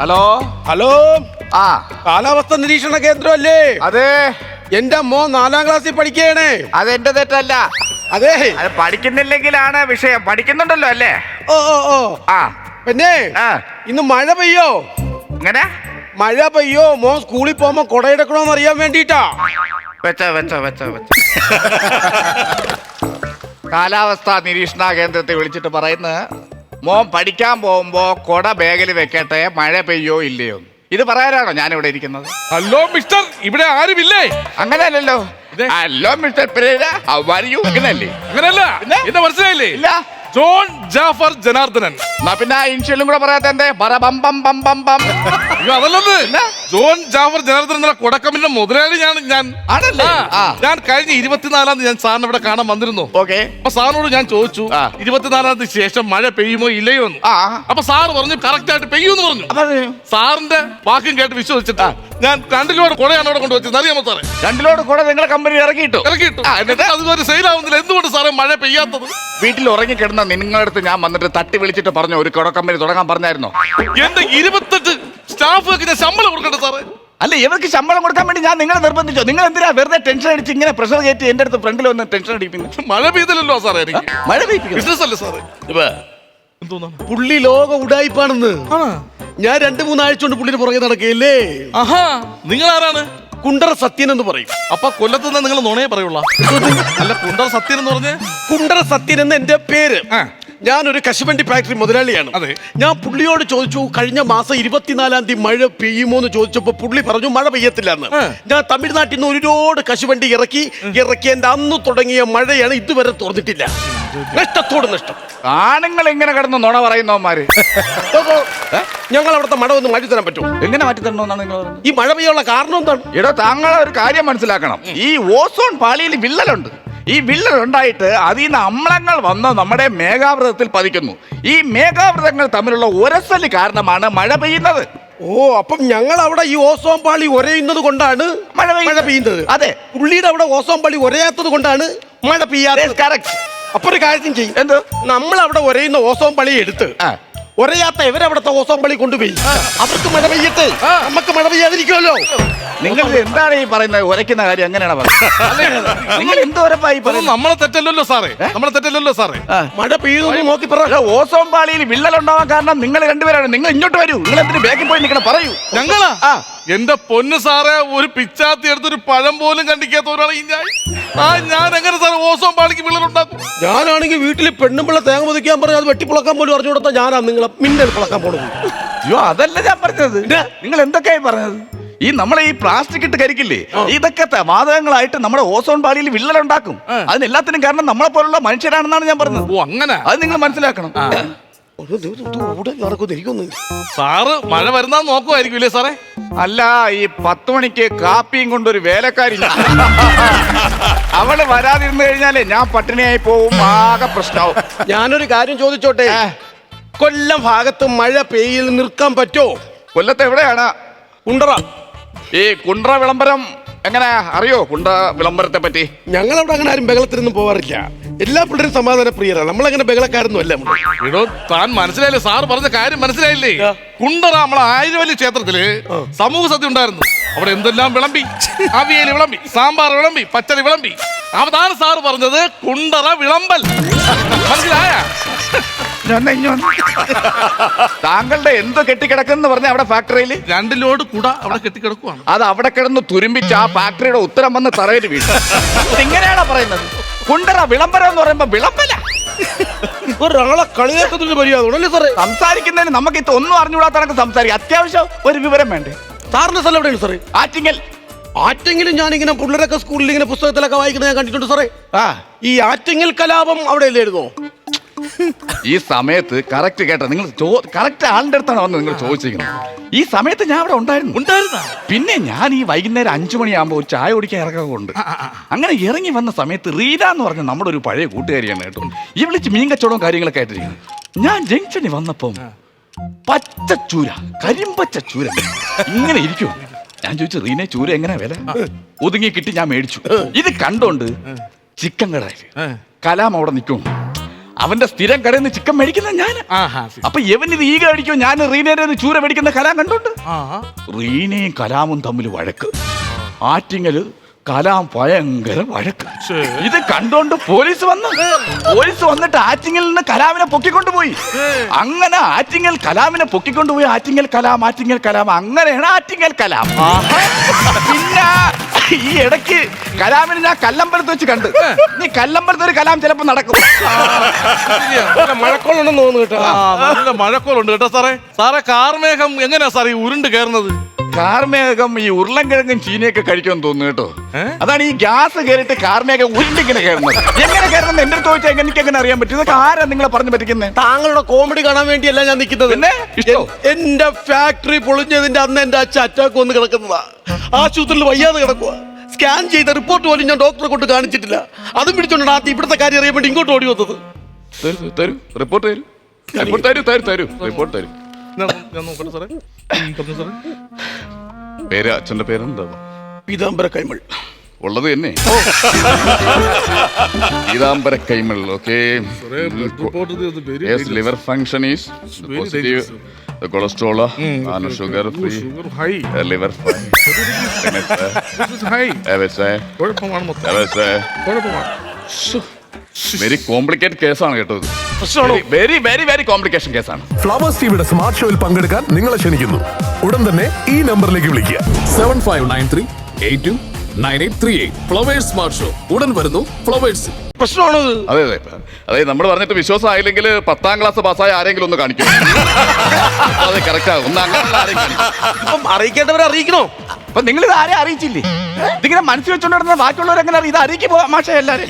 Hello? Hello? ആ. കാലാവസ്ഥ നിരീക്ഷണ കേന്ദ്രം അല്ലേ അതെ. എന്റെ മോൻ നാലാം ക്ലാസ്സിൽ പഠിക്കുകയാണേ. അതെന്റെ തെറ്റല്ല. അതെ. അത് പഠിക്കുന്നില്ലെങ്കിലാണ് വിഷയം. പഠിക്കുന്നുണ്ടല്ലോ അല്ലേ? ഓ ഓ ഓ. ആ. പിന്നെ ആ. ഇന്ന് മഴ പെയ്യോ? ഇങ്ങനെ മഴ പെയ്യോ? മോൻ സ്കൂളിൽ പോകുമ്പോ കൊടയെടുക്കണോന്ന് അറിയാൻ വേണ്ടിട്ടാ വെച്ചോ വെച്ചോ വെച്ചോ വെച്ചോ. കാലാവസ്ഥ നിരീക്ഷണ കേന്ദ്രത്തെ വിളിച്ചിട്ട് പറയുന്നത് മോൻ പഠിക്കാൻ പോകുമ്പോ കൊട ബാഗിൽ വെക്കട്ടെ മഴ പെയ്യോ ഇല്ലയോ ഇത് പറയാനാണോ ഞാൻ ഇവിടെ ഇരിക്കുന്നത്? ഹലോ മിസ്റ്റർ ഇവിടെ ആരുമില്ലേ? അങ്ങനെയല്ലല്ലോ. അല്ലല്ലോ hello mister Pereira how are you അങ്ങനെയല്ലേ? അങ്ങനല്ല. പിന്നെ? എന്നെ മനസ്സിലായില്ലേ? ഇല്ല. ജോൺ ജാഫർ ജനാർദ്ദനൻ. എന്നാ പിന്നെ ഇൻഷ്യലും കൂടെ പറയാത്ത എന്തേ? പറ ബം ബം ബം ബം ബം. അതല്ലെന്ന് ജോൺ ജാഫർ ജനാർദ്ദൻ എന്നുള്ള കൊടക്കമ്മിന്റെ മുതലാളി ഞാൻ ഞാൻ ആണല്ലേ? ആ, ആ. ഞാൻ കഴിഞ്ഞ ഇരുപത്തിനാലാം തീയതി ഞാൻ സാറിന് ഇവിടെ കാണാൻ വന്നിരുന്നു. ഓക്കെ. അപ്പൊ സാറിനോട് ഞാൻ ചോദിച്ചു ആ. ഇരുപത്തിനാലാം തീയതി ശേഷം മഴ പെയ്യുമോ ഇല്ലയോ എന്ന്? ആ. അപ്പൊ സാറ് പറഞ്ഞു കറക്റ്റ് ആയിട്ട് പെയ്യൂന്ന് പറഞ്ഞു. അത് സാറിന്റെ വാക്കും കേട്ട് വിശ്വസിച്ചിട്ട് ഞാൻ രണ്ടിലോട് കൊടയാണ് അവിടെ കൊണ്ടുവച്ചത്. അറിയാമോ സാറേ? രണ്ടിലോട് കൂടെ നിങ്ങളെ കമ്പനി ഇറക്കിയിട്ടു? ഇറക്കിയിട്ടു. ആ, എന്നിട്ട്? അതുവരെ സെയിൽ ആവുന്നില്ല. എന്തുകൊണ്ട് സാറേ മഴ പെയ്യാത്തത്? വീട്ടിൽ ഉറങ്ങിക്കിടന്ന നിങ്ങളുടെ അടുത്ത് ഞാൻ വന്നിട്ട് തട്ടി വിളിച്ചിട്ട് പറഞ്ഞു ഒരു കുട കമ്പനി തുടങ്ങാൻ പറഞ്ഞായിരുന്നു? എന്റെ ഇരുപത്തെട്ട് സ്റ്റാഫുകൾക്ക് ഞാൻ ശമ്പളം കൊടുക്കട്ടെ സാറേ അല്ല ഇവർക്ക് ശമ്പളം കൊടുക്കാൻ വേണ്ടി ഞാൻ നിങ്ങളെ നിർബന്ധിച്ചോ? നിങ്ങൾ എന്തിനാ വെറുതെ ടെൻഷൻ അടിച്ച് ഇങ്ങനെ പ്രഷർ കയറ്റി എന്റെ അടുത്ത് ഫ്രണ്ടിൽ വന്ന് ടെൻഷൻ അടിപ്പിക്കുന്നു മഴ പെയ്തില്ലല്ലോ സാറേ എനിക്ക്. മഴ ബിസിനസ് അല്ലേ സാറേ? എന്തോന്നാണ്? പുള്ളി ലോക ഉടായിപ്പാണെന്ന്. ഞാൻ രണ്ടു മൂന്നാഴ്ച കൊണ്ട് പുള്ളിന് പുറകെ നടക്കുകയല്ലേ? ആഹാ നിങ്ങൾ ആരാണ് കുണ്ടറ സത്യൻ എന്ന് പറയും. അപ്പൊ കൊല്ലത്ത് നിന്ന് നിങ്ങൾ നുണയെ പറയുള്ള. അല്ല കുണ്ടർ സത്യൻ എന്ന് പറഞ്ഞ്? കുണ്ടറ സത്യൻ എന്ന് എന്റെ പേര്. ആ. ഞാനൊരു കശുവണ്ടി ഫാക്ടറി മുതലാളിയാണ്. അതെ. ഞാൻ പുള്ളിയോട് ചോദിച്ചു കഴിഞ്ഞ മാസം ഇരുപത്തിനാലാം തീയതി മഴ പെയ്യുമോ എന്ന് ചോദിച്ചപ്പോ പുള്ളി പറഞ്ഞു മഴ പെയ്യത്തില്ല എന്ന് ഞാൻ തമിഴ്നാട്ടിൽ നിന്ന് ഒരുപാട് കശുവണ്ടി ഇറക്കി ഇറക്കി എന്റെ അന്ന് തുടങ്ങിയ മഴയാണ് ഇതുവരെ തുറന്നിട്ടില്ല. നഷ്ടത്തോട് നഷ്ടം. ആണുങ്ങൾ എങ്ങനെ കിടന്ന് നുണ പറയുന്നവന്മാര്? അപ്പോ, ഞങ്ങൾ അവിടുത്തെ മഴ ഒന്ന് മാറ്റി തരാൻ പറ്റും എങ്ങനെ മാറ്റി തരണമെന്നാണ് നിങ്ങൾ ഈ മഴ പെയ്യാനുള്ള കാരണം എന്താണ്? എടോ താങ്കൾ ഒരു കാര്യം മനസ്സിലാക്കണം. ഈ ഓസോൺ പാളിയിൽ വിള്ളലുണ്ട്. ഈ വിള്ളൽ ഉണ്ടായിട്ട് അതിൽ നിന്ന് അമ്ലങ്ങൾ വന്ന് നമ്മുടെ മേഘാവൃതത്തിൽ പതിക്കുന്നു. ഈ മേഘാവൃതങ്ങൾ തമ്മിലുള്ള ഉരസൽ കാരണമാണ് മഴ പെയ്യുന്നത്. ഓ അപ്പം ഞങ്ങൾ അവിടെ ഈ ഓസോം പാളി ഒരയുന്നത് കൊണ്ടാണ് മഴ പെയ്യുന്നത്. മഴ പെയ്യുന്നത്. അതെ. പുള്ളിയുടെ അവിടെ ഓസോം പാളി ഒരയാത്തത് കൊണ്ടാണ് മഴ പെയ്യാത്തത്. കറക്റ്റ് അപ്പൊ ഒരു കാര്യം ചെയ്യും. എന്ത്? നമ്മൾ അവിടെ ഒരയുന്ന ഓസോം പാളി എടുത്ത് ആ. ഒരയാത്ത ഇവരവിടുത്തെ ഓസോൺ പള്ളി കൊണ്ടുപോയി. അവർക്ക് മഴ പെയ്യട്ടെ. നമുക്ക് മഴ പെയ്യാതിരിക്കുമല്ലോ. നിങ്ങൾ എന്താണ് ഈ പറയുന്നത്? ഉരയ്ക്കുന്ന കാര്യം അങ്ങനെയാണ് പറയുന്നത്? നിങ്ങൾ എന്തോരപ്പായി പറയുന്നത്? നമ്മളെ തെറ്റല്ലല്ലോ സാറേ. നമ്മളെ തെറ്റല്ലല്ലോ സാറേ. മഴ പെയ്യുന്നു നോക്കി പറ. ഓസോം ഓസോൺ പാളിയിൽ വിള്ളൽ ഉണ്ടാവാൻ കാരണം നിങ്ങൾ രണ്ടുപേരാണ്. നിങ്ങൾ ഇങ്ങോട്ട് വരൂ. നിങ്ങൾ എന്തിനു ബാക്കിൽ പോയി നിൽക്കണം? പറയൂ. ഞങ്ങളാ. എന്റെ പൊന്ന് സാറേ ഒരു പിച്ചാത്തി എടുത്തൊരു പഴം പോലും കണ്ടിക്കാത്തവരാണ് ഈ ഞാൻ. ആ ഞാൻ എങ്ങനെ സാറേ ഓസോൺ പാളിക്ക് വിള്ളലുണ്ടാക്കും? ഞാനാണെങ്കിൽ വീട്ടിൽ പെണ്ണുമ്പിള്ള തേങ്ങ മുതിക്കാൻ പറഞ്ഞാൽ അത് വെട്ടിപ്പുളക്കാൻ പോലും അറിഞ്ഞു കൊടുത്താൽ ഞാനാ നിങ്ങളെ മിന്നൽ പിളക്കാൻ പോണത്. അയ്യോ അതല്ല ഞാൻ പറഞ്ഞത്? നിങ്ങൾ എന്തൊക്കെയായി പറഞ്ഞത്? ഈ നമ്മളെ ഈ പ്ലാസ്റ്റിക് ഇട്ട് കരിക്കില്ലേ? ഇതൊക്കെ വാതകങ്ങളായിട്ട് നമ്മുടെ ഓസോൺ പാളിയിൽ വിള്ളൽ ഉണ്ടാക്കും അതിനെല്ലാത്തിനും കാരണം നമ്മളെ പോലുള്ള മനുഷ്യരാണെന്നാണ് ഞാൻ പറഞ്ഞത്. ഓ അങ്ങനെ. അത് നിങ്ങൾ മനസ്സിലാക്കണം. സാറ് മഴ വരുന്ന നോക്കുമായിരിക്കും ഇല്ലേ സാറേ? അല്ല ഈ പത്ത് മണിക്ക് കാപ്പിയും കൊണ്ടൊരു വേലക്കാരി അവൾ വരാതിരുന്നു കഴിഞ്ഞാലേ ഞാൻ പട്ടിണിയായി പോവും ആകെ പ്രശ്നമാവും. ഞാനൊരു കാര്യം ചോദിച്ചോട്ടെ. കൊല്ലം ഭാഗത്ത് മഴ പെയ്യിൽ നിൽക്കാൻ പറ്റോ? കൊല്ലത്ത് എവിടെയാണ്? കുണ്ടറ. ഈ കുണ്ട്ര വിളംബരം എങ്ങനെ? അറിയോ കുണ്ട്ര വിളംബരത്തെ പറ്റി? ഞങ്ങൾ അവിടെ അങ്ങനെ ആരും ബഹളത്തിനൊന്നും പോവാറില്ല. എല്ലാ പിള്ളേരും സമാധാന പ്രിയരാണ്. നമ്മളങ്ങനെ ബഹളക്കാരൊന്നും അല്ല നമ്മൾ. എടോ താൻ മനസ്സിലായില്ലേ? സാർ പറഞ്ഞ കാര്യം മനസ്സിലായില്ലേ? ആ. കുണ്ടറ നമ്മളെ ആയിരവല്ലി ക്ഷേത്രത്തിൽ സമൂഹ സദ്യ ഉണ്ടായിരുന്നു. അവിടെ എന്തെല്ലാം വിളമ്പി? അവിയൽ വിളമ്പി സാമ്പാർ വിളമ്പി പച്ചടി വിളമ്പി. അവതാണ് സാർ പറഞ്ഞത് കുണ്ടറ വിളമ്പൽ. മനസ്സിലായ? താങ്കളുടെ എന്ത് കെട്ടിക്കിടക്കുന്നു പറഞ്ഞ അവിടെ ഫാക്ടറിയിൽ രണ്ട് ലോഡ് കൂട അവിടെ കെട്ടിക്കിടക്കുവാണ്. അത് അവിടെ കിടന്ന് തുരുമ്പിച്ച് ആ ഫാക്ടറിയുടെ ഉത്തരം വന്ന് തറയിൽ വീഴും. ഇങ്ങനെയാണോ പറയുന്നത്? കുണ്ടറ വിളംബരം എന്ന് പറയുമ്പോ വിളംബല ഒരാളെ കളിയാക്കുന്നതിന് മര്യാദ സാറേ? സംസാരിക്കുന്നതിന് നമുക്ക് ഇത് ഒന്നും അറിഞ്ഞുകൂടാത്തവർക്ക് സംസാരിക്കാം. അത്യാവശ്യം ഒരു വിവരം വേണ്ടേ? സാറിന്റെ സ്ഥലം എവിടെയാണ് സാറേ? ആറ്റിങ്ങൽ. ആറ്റെങ്കിലും ഞാനിങ്ങനെ പിള്ളേരൊക്കെ സ്കൂളിൽ ഇങ്ങനെ പുസ്തകത്തിലൊക്കെ വായിക്കുന്നത് ഞാൻ കണ്ടിട്ടുണ്ട് സാറേ. ആ. ഈ ആറ്റെങ്കിൽ കലാപം അവിടെ അല്ലായിരുന്നോ ഈ സമയത്ത് കറക്റ്റ് കേട്ടോ. നിങ്ങൾ കറക്റ്റ് ആളിന്റെ അടുത്താണ് വന്ന് നിങ്ങൾ ചോദിച്ചിരിക്കുന്നത്. ഈ സമയത്ത് ഞാൻ അവിടെ ഉണ്ടായിരുന്നു. ഉണ്ടായിരുന്ന? പിന്നെ ഞാൻ ഈ വൈകുന്നേരം അഞ്ചു മണിയാകുമ്പോൾ ഒരു ചായ കുടിക്കാൻ ഇറക്കാറുണ്ട് അങ്ങനെ ഇറങ്ങി വന്ന സമയത്ത് റീന എന്ന് പറഞ്ഞ നമ്മുടെ ഒരു പഴയ കൂട്ടുകാരിയാണ് കേട്ടോ. ഈ വിളിച്ച് മീൻ കച്ചവടവും കാര്യങ്ങളൊക്കെ ആയിട്ടിരിക്കുന്നു. ഞാൻ ജംഗ്ഷനിൽ വന്നപ്പം പച്ച ചൂര കരിമ്പച്ച ചൂര ഇങ്ങനെ ഇരിക്കും ഞാൻ ചോദിച്ചു റീനെ ചൂര എങ്ങനെ വില? ഒതുങ്ങി കിട്ടി ഞാൻ മേടിച്ചു. ഇത് കണ്ടോണ്ട് ചിക്കൻ കടയിൽ കലാം അവിടെ നിൽക്കും അവന്റെ സ്ഥിരം കടയിൽ നിന്ന് ചിക്കൻ മേടിക്കുന്ന ഞാൻ. അപ്പൊ ഇവൻ ഇത് ഈഗ അടിക്കും? ഞാൻ റീനേരെ ചൂര മേടിക്കുന്ന കലാം കണ്ടുണ്ട്? റീനയും കലാമും തമ്മിൽ വഴക്ക്. ആറ്റിങ്ങൽ കലാം ഭയങ്കര വഴക്ക്. ഇത് കണ്ടോണ്ട് പോലീസ് വന്നു പോലീസ് വന്നിട്ട് ആറ്റിങ്ങൽ നിന്ന് കലാമിനെ പൊക്കിക്കൊണ്ടുപോയി അങ്ങനെ ആറ്റിങ്ങൽ കലാമിനെ പൊക്കിക്കൊണ്ടുപോയി ആറ്റിങ്ങൽ കലാം ആറ്റിങ്ങൽ കലാം അങ്ങനെയാണ് ആറ്റിങ്ങൽ കലാം. പിന്നെ ഈ ഇടയ്ക്ക് കലാമിനെ ഞാൻ കല്ലമ്പലത്ത് വെച്ച് കണ്ട്. നീ കല്ലമ്പലത്ത് ഒരു കലാം ചിലപ്പോ നടക്കും. മഴക്കോളുണ്ടെന്ന് തോന്നുന്നു കേട്ടോ. ആ. നല്ല മഴക്കോളുണ്ട് കേട്ടോ സാറേ. സാറേ കാർമേഘം എങ്ങനെയാ സാർ ഈ ഉരുണ്ട് കയറുന്നത്? കാർമേഘം ഈ ഉരുളൻകിഴങ്ങും ചീനിയൊക്കെ കഴിക്കുമെന്ന് തോന്നുന്നു കേട്ടോ. ഏ? അതാണ് ഈ ഗ്യാസ് കയറിയിട്ട് കാർമേഘം ഉരുണ്ടിങ്ങനെ കയറുന്നത്. എങ്ങനെ കയറുന്നത് എന്റെ അടുത്ത് ചോദിച്ചാൽ എനിക്ക് എങ്ങനെ അറിയാൻ പറ്റും? ഇതൊക്കെ ആരാ നിങ്ങളെ പറഞ്ഞു പറ്റിക്കുന്നത് താങ്കളുടെ കോമഡി കാണാൻ വേണ്ടിയല്ല ഞാൻ നിൽക്കുന്നത്. പിന്നെ? ഇഷ്ടോ? എൻ- എന്റെ ഫാക്ടറി പൊളിഞ്ഞതിന്റെ അന്ന് എന്റെ അച്ഛൻ അറ്റാക്ക് വന്ന് കിടക്കുന്നതാ. ആശുപത്രിയിൽ വയ്യാതെ കിടക്കുക സ്കാൻ ചെയ്ത റിപ്പോർട്ട് പോലും ഞാൻ ഡോക്ടറെ കൊണ്ട് കാണിച്ചിട്ടില്ല. അതും പിടിച്ചോണ്ടാണ് ആദ്യം ഇവിടുത്തെ കാര്യം അറിയാൻ വേണ്ടി ഇങ്ങോട്ട് ഓടി വന്നത്. തരൂ തരൂ റിപ്പോർട്ട് തരൂ. റിപ്പോർട്ട് തരൂ തരൂ തരൂ റിപ്പോർട്ട് തരൂ. ഞാൻ ഞാൻ നോക്കട്ടെ സാറേ? ഉം, പറഞ്ഞു സാറേ? പേര് അച്ഛന്റെ പേരെന്താ? പീതാംബര കൈമൾ. ഉള്ളത് തന്നെ. Pitambara Kaimal okay liver function is positive cholesterol ആണ് sugar free sugar high liver very complicated കേസാണ് കേട്ടോ വെരി വെരി വെരി കോംപ്ലിക്കേഷൻ കേസാണ് ഫ്ലവേഴ്സ് ടിവിയുടെ സ്മാർട്ട് ഷോയിൽ പങ്കെടുക്കാൻ നിങ്ങളെ ക്ഷണിക്കുന്നു. ഉടൻ തന്നെ ഈ നമ്പറിലേക്ക് വിളിക്കുക. Seven five nine three eight two nine eight three eight. Flowers smart show ഉടൻ വരുന്നു ഫ്ലവേഴ്സ് അതെ അതെ. അതെ നമ്മൾ പറഞ്ഞിട്ട് വിശ്വാസം ആയില്ലെങ്കിൽ പത്താം ക്ലാസ് പാസ്സായ ആരെങ്കിലും ഒന്ന് കാണിക്കും. അതെ കറക്റ്റ് ഒന്ന് അങ്ങനെ അറിയിക്കേണ്ടവരെ അറിയിക്കണോ? അപ്പൊ നിങ്ങൾ ഇത് ആരെ അറിയിച്ചില്ലേ? ഇതിങ്ങനെ മനസ്സിൽ വെച്ചോണ്ടിരുന്ന ബാക്കിയുള്ളവർ എങ്ങനെ അറിയും? ഇത് അറിയിക്കുമ്പോ മാഷ എല്ലാരും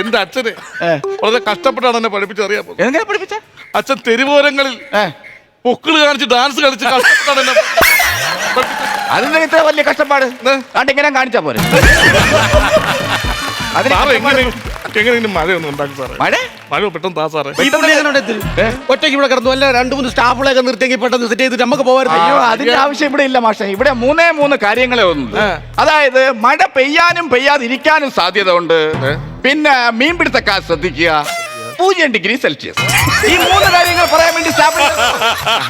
എന്റെ അച്ഛന് വളരെ കഷ്ടപ്പെട്ടാണ് എന്നെ പഠിപ്പിച്ചറിയാൻ പോകുന്നത്. എങ്ങനെ പഠിപ്പിച്ച? അച്ഛൻ തെരുവോരങ്ങളിൽ പൊക്കിൾ കാണിച്ച് ഡാൻസ് കളിച്ച് കഷ്ടപ്പെട്ടാണ് എന്നെ. അതിന് ഇത്ര വലിയ കഷ്ടപ്പാട്? കണ്ട് ഇങ്ങനെ കാണിച്ചാ പോരെ. അതിന് സാറേ എങ്ങനെ കഷ്ടപ്പാട് എങ്ങനെ ഇനി മഴയൊന്നും ഉണ്ടാക്കും സാറേ? മഴ? മഴ പെട്ടെന്ന് താ സാറേ. ഈ പുള്ളി എങ്ങനെ ഉണ്ട്? ഒറ്റയ്ക്ക് ഇവിടെ കിടന്നു അല്ല രണ്ടു മൂന്ന് സ്റ്റാഫുകളൊക്കെ നിർത്തിയെങ്കിൽ പെട്ടെന്ന് സെറ്റ് ചെയ്തിട്ട് നമുക്ക് പോകാൻ അയ്യോ അതിന്റെ ആവശ്യം ഇവിടെ ഇല്ല മാഷെ. ഇവിടെ മൂന്നേ മൂന്ന് കാര്യങ്ങളെ ഒന്ന് അതായത് മഴ പെയ്യാനും പെയ്യാതിരിക്കാനും സാധ്യത ഉണ്ട്. പിന്നെ മീൻപിടുത്തക്കാർ ശ്രദ്ധിക്കുക. പൂജ്യം ഡിഗ്രി സെൽഷ്യസ്. ഈ മൂന്ന് കാര്യങ്ങൾ പറയാൻ വേണ്ടി സ്റ്റാഫ്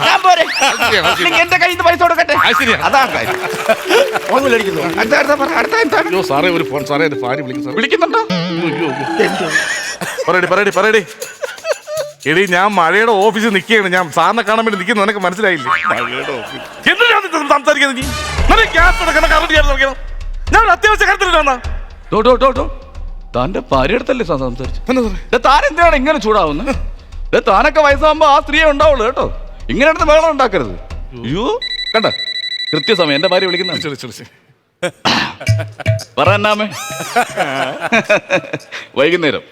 ഞാൻ പോരെ. അല്ലെങ്കിൽ എന്റെ കയ്യിൽ നിന്ന് പൈസ കൊടുക്കട്ടെ? അത് ശരിയാ. അതാണ് കാര്യം. അടുത്ത അടുത്ത പറ അടുത്ത എന്താണ്? അയ്യോ സാറേ ഒരു ഫോൺ സാറേ എന്റെ ഭാര്യ വിളിക്കും സാറേ. വിളിക്കുന്നുണ്ടോ? അയ്യോ, അയ്യോ. പറയടി പറയടി പറയടി. എടി ഞാൻ മഴയുടെ ഓഫീസിൽ നിൽക്കുകയാണ് ഞാൻ സാറിനെ കാണാൻ വേണ്ടി നിൽക്കുന്നു. നിനക്ക് മനസ്സിലായില്ലേ? എന്തിനാണ് ഇത് സംസാരിക്കുന്നത് നീ? ഗ്യാസ് എടുക്കണം കറണ്ട് ഗ്യാസ് എടുക്കണം ഞാൻ ഒരു അത്യാവശ്യ കാര്യത്തിലാണ് ഡോ, ഡോ, ഡോ, ഡോ. താന്റെ ഭാര്യ അടുത്തല്ലേ സാർ സംസാരിച്ചു? താൻ എന്തിനാണ് ഇങ്ങനെ ചൂടാവുന്നത് താനൊക്കെ വയസ്സാകുമ്പോ ആ സ്ത്രീയെ ഉണ്ടാവുള്ളൂ കേട്ടോ. ഇങ്ങനെ അടുത്ത് വേളം ഉണ്ടാക്കരുത്. അയ്യോ കണ്ട? കൃത്യസമയം എന്റെ ഭാര്യ വിളിക്കുന്ന പറഞ്ഞാമേ വൈകുന്നേരം.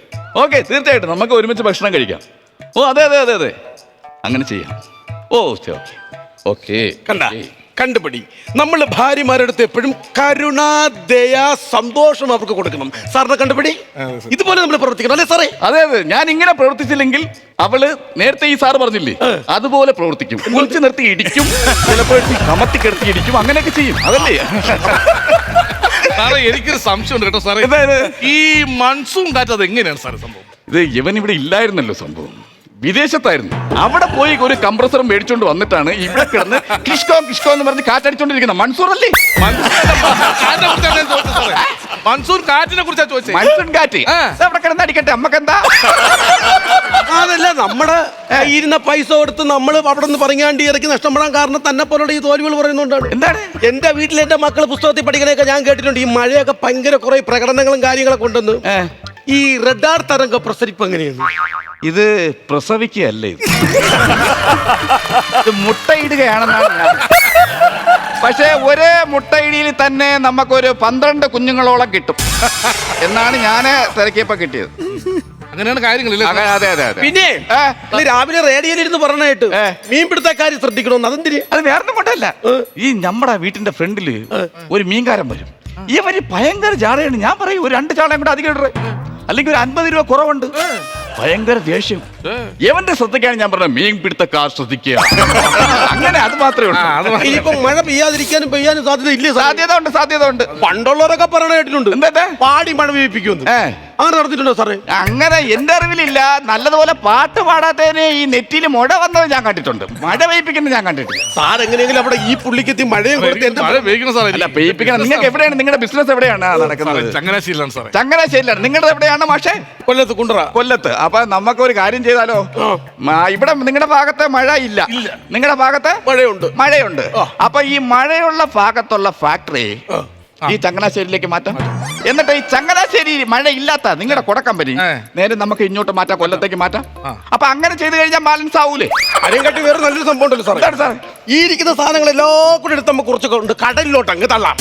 ഓക്കെ തീർച്ചയായിട്ടും നമുക്ക് ഒരുമിച്ച് ഭക്ഷണം കഴിക്കാം. ഓ അതെ അതെ അതെ അതെ. അങ്ങനെ ചെയ്യാം. ഓ ഓക്കെ. ഓക്കെ കണ്ട. കണ്ടുപിടി. നമ്മൾ ഭാര്യമാരുടെ അടുത്ത് എപ്പോഴും കരുണ ദയ സന്തോഷം അവർക്ക് കൊടുക്കണം. സാറിനെ കണ്ടുപിടി? ഇതുപോലെ നമ്മൾ പ്രവർത്തിക്കണം അല്ലേ സാറേ? അതെ അതെ. ഞാൻ ഇങ്ങനെ പ്രവർത്തിച്ചില്ലെങ്കിൽ അവൾ നേരത്തെ ഈ സാറ് പറഞ്ഞില്ലേ? അതുപോലെ പ്രവർത്തിക്കും. കുളിച്ചു നിർത്തി ഇടിക്കും ചിലപ്പോൾ കമത്തി കിടത്തി ഇടിക്കും അങ്ങനെയൊക്കെ ചെയ്യും. അതല്ലേ? സാറേ എനിക്കൊരു സംശയമുണ്ട് കേട്ടോ സാറേ? ഈ മൺസൂൺ കാറ്റ് അത് എങ്ങനെയാണ് സാറേ സംഭവം? ഇത് ഇവൻ ഇവിടെ ഇല്ലായിരുന്നല്ലോ സംഭവം. വിദേശത്തായിരുന്നു. അവിടെ പോയി ഒരു കംപ്രസർ മേടിച്ചോണ്ട് വന്നിട്ടാണ് ഇവിടെ കിടന്ന് കിഷ്കോ കിഷ്കോ എന്ന് പറഞ്ഞ് കാറ്റടിച്ചോണ്ടിരിക്കുന്ന. മൺസൂർ അല്ലേ? മൺസൂർ കാറ്റിനെ കുറിച്ചാ ചോദിച്ചത് മൺസൂർ കാറ്റ്. അവിടെ കിടന്ന് അടിക്കട്ടെ അമ്മക്കെന്താ? അതല്ല നമ്മുടെ ഇരുന്ന പൈസ കൊടുത്ത് നമ്മൾ അവിടെ നിന്ന് പറഞ്ഞാണ്ടി ഇറക്കി നഷ്ടപ്പെടാൻ കാരണം തന്നെ പോലുള്ള ഈ തോൽവികൾ പറയുന്നുണ്ടാണ്. എന്താണ്? എന്റെ വീട്ടിൽ എന്റെ മക്കൾ പുസ്തകത്തിൽ പഠിക്കണേക്കെ ഞാൻ കേട്ടിട്ടുണ്ട്. ഈ മഴയൊക്കെ ഭയങ്കര കുറെ പ്രകടനങ്ങളും കാര്യങ്ങളൊക്കെ ഉണ്ടെന്ന്. ഈ റഡാർ തരംഗ പ്രസരിപ്പ് എങ്ങനെയാണ്? ഇത് പ്രസവിക്കുകയല്ലേ ഇത്? ഇത് മുട്ടയിടുകയാണെന്നാണ് ഞാൻ. പക്ഷേ ഒരേ മുട്ടയിടിയിൽ തന്നെ നമുക്കൊരു പന്ത്രണ്ട് കുഞ്ഞുങ്ങളോളം കിട്ടും. എന്നാണ് ഞാൻ തിരക്കിയപ്പോ കിട്ടിയത്. അങ്ങനെയാണ് കാര്യങ്ങൾ അങ്ങനെ അതെ അതെ അതെ. പിന്നെ ഏ, ഇന്ന് രാവിലെ റേഡിയോയിൽ ഇരുന്ന് പറഞ്ഞായിട്ട് ഏ. മീൻപിടുത്തക്കാരി ശ്രദ്ധിക്കണമെന്ന് അതെന്തിന്? അത് വേറെ കൊണ്ടല്ല. ഈ നമ്മുടെ വീട്ടിന്റെ ഫ്രണ്ടിൽ ഒരു മീൻകാരൻ വരും. ഇവർ ഭയങ്കര ജാടയാണ്. ഞാൻ പറയും ഒരു രണ്ട് ചാളയും കൂടെ അധികം ഇടറേ അല്ലെങ്കിൽ ഒരു അൻപത് രൂപ കുറവുണ്ട്. ഭയങ്കര ദേഷ്യം. എവന്റെ ശ്രദ്ധയ്ക്കാണ് ഞാൻ പറഞ്ഞ മീൻ പിടുത്തക്കാർ ശ്രദ്ധിക്കുക. അങ്ങനെ അത് മാത്രമേ ഉള്ളൂ. ഇനിയിപ്പോ മഴ പെയ്യാതിരിക്കാനും പെയ്യാനും സാധ്യത ഇല്ല സാധ്യത ഉണ്ട് സാധ്യത ഉണ്ട് പണ്ടുള്ളവരൊക്കെ പറഞ്ഞ കേട്ടിട്ടുണ്ട്. എന്താ പാടി മഴ പെയ്യിപ്പിക്കുന്നു അങ്ങനെ നടന്നിട്ടുണ്ടോ സാറേ? അങ്ങനെ എന്റെ അറിവിലില്ല. നല്ലതുപോലെ പാട്ട് പാടാത്തതിന് ഈ നെറ്റിയിൽ മുഴ വന്നത് ഞാൻ കണ്ടിട്ടുണ്ട്. മഴ പെയ്പ്പിക്കുന്നത് ഞാൻ കണ്ടിട്ടില്ല. സാർ എങ്ങനെയെങ്കിലും അവിടെ ഈ പുള്ളിക്കെത്തി മഴയും കൊടുത്ത് എന്റെ മഴ വേഗം സാറേ. അല്ല പെയ്പ്പിക്കണം നിങ്ങൾക്ക് എവിടെയാണ്? നിങ്ങളുടെ ബിസിനസ് എവിടെയാണ് നടക്കുന്നത്? ചങ്ങനാശ്ശേരിയിലാണ് സാറേ. ചങ്ങനാശ്ശേരിയിലാണ്. നിങ്ങളുടെ എവിടെയാണ് മാഷേ? കൊല്ലത്ത് കുണ്ടറ. കൊല്ലത്ത്. അപ്പൊ നമുക്ക് ഒരു കാര്യം ചെയ്താലോ? ഇവിടെ നിങ്ങളുടെ ഭാഗത്ത് മഴ ഇല്ല. നിങ്ങളുടെ ഭാഗത്ത് മഴയുണ്ട്. മഴയുണ്ട്. അപ്പൊ ഈ മഴയുള്ള ഭാഗത്തുള്ള ഫാക്ടറി ഈ ചങ്ങനാശ്ശേരിയിലേക്ക് മാറ്റാം. എന്നിട്ട് ഈ ചങ്ങനാശ്ശേരി മഴ ഇല്ലാത്ത നിങ്ങളുടെ കൊട കമ്പനി. നേരെ നമുക്ക് ഇങ്ങോട്ട് മാറ്റാം കൊല്ലത്തേക്ക് മാറ്റാം. അപ്പൊ അങ്ങനെ ചെയ്ത് കഴിഞ്ഞാൽ ബാലൻസ് ആവൂലേ? അതിനെ വേറെ നല്ലൊരു സംഭവം ഉണ്ടല്ലോ എന്താണ് ഈ ഇരിക്കുന്ന സാധനങ്ങൾ എല്ലാം കൂടെ എടുത്ത് നമുക്ക് കുറച്ചൊക്കെ ഉണ്ട്. കടലിലോട്ട് അങ്ങ് തള്ളാം.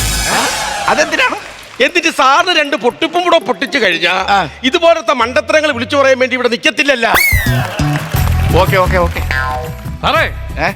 അതെന്തിനാണ്? എന്നിട്ട് സാറിന് രണ്ട് പൊട്ടിപ്പും കൂടെ പൊട്ടിച്ചു കഴിഞ്ഞാ ഇതുപോലത്തെ മണ്ടത്തരങ്ങൾ വിളിച്ചു പറയാൻ വേണ്ടി ഇവിടെ നിക്കത്തില്ലല്ല. Okay okay okay. സാറേ. ഏഹ്